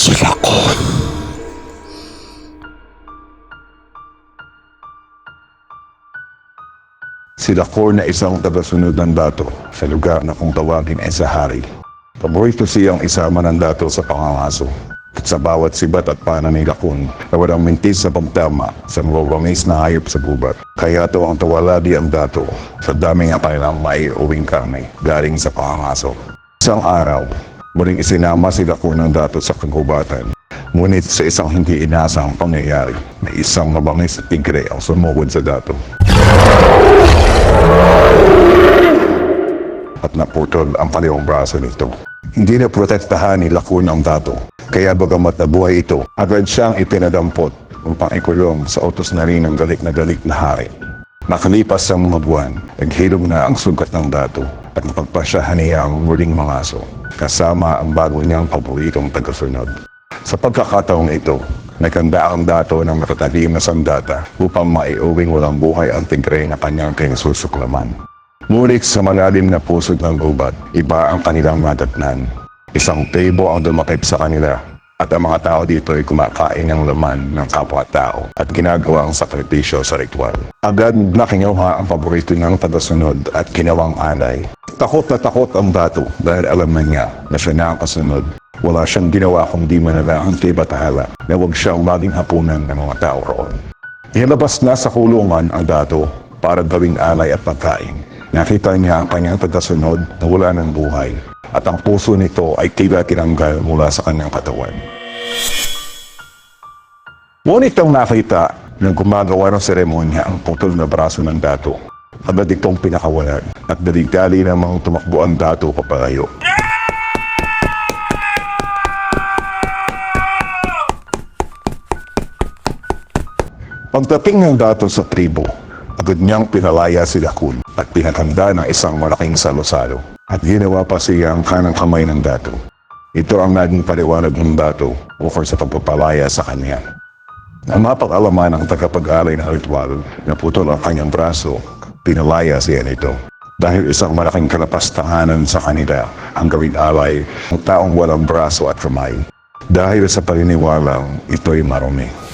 Sila ko. Si Lacor na isang tagasunod ng dato sa lugar na kung tawagin ay Sahari. Paborito siyang isama ng dato sa pangangaso. At sa bawat sibat at pana ni Lacon na walang mintis sa pagtama sa mababamis na hayop sa gubat. Kaya to ang tawaladi ang dato sa daming kanilang may uwing karne galing sa pangangaso. Isang araw, muling isinama si Lacon ng dato sa kagubatan. Ngunit sa isang hindi inasang pangyayari, may isang mabangis at tigre ang sumugod sa dato. at naputol ang kaliwang braso nito. Hindi na protektahan ni Lacun ang dato, kaya bagamat nabuhay ito, agad siyang ipinadampot upang ikulong sa utos na rin ng galik na galik na hari. Nakalipas ang mga buwan, naghilom na ang sugat ng dato at napagpasyahan niya ang muling mangaso, kasama ang bago niyang paboritong tagasunod. Sa pagkakataong ito, nagkanda ang dato ng matatalim na sandata upang maiuwing walang buhay ang tigre na kanyang kinasusuklaman. Ngunit sa malalim na pusod ng gubat, iba ang kanilang madatnan. Isang tebo ang dumakip sa kanila at ang mga tao dito ay kumakain ng laman ng kapwa-tao at ginagawa ang sakripisyo sa ritual. Agad na kinuha ang paborito ng tagasunod at kinawang alay. Takot na takot ang dato dahil alam na niya na siya na ang kasunod. Wala siyang ginawa kundi manala ang tibatala na huwag siyang maging hapunan ng mga tao roon. Inilabas na sa kulungan ang dato para gawing alay at pagkain. Nakita niya ang kanyang tagasunod na wala ng buhay at ang puso nito ay tila tinanggal mula sa kanyang katawan. Ngunit ang nakita na gumagawa ng seremonya ang putol na braso ng dato. Agad itong pinakawalan at daligdali namang tumakbo ang dato papalayo. Pagdating ng dato sa tribo, agad niyang pinalaya si Dakun at pinakanda ng isang malaking salo-salo at ginawa pa siyang kanang kamay ng dato. Ito ang naging paliwanag ng dato ukol sa pagpapalaya sa kanya. Ang mapag-alaman ng tagapag-alay ng ritual na putol ang kanyang braso, pinalaya siya nito. Dahil isang malaking kalapastanganan sa kanila ang gawing alay ng taong walang braso at kamay. Dahil sa paniniwalang ito'y marumi.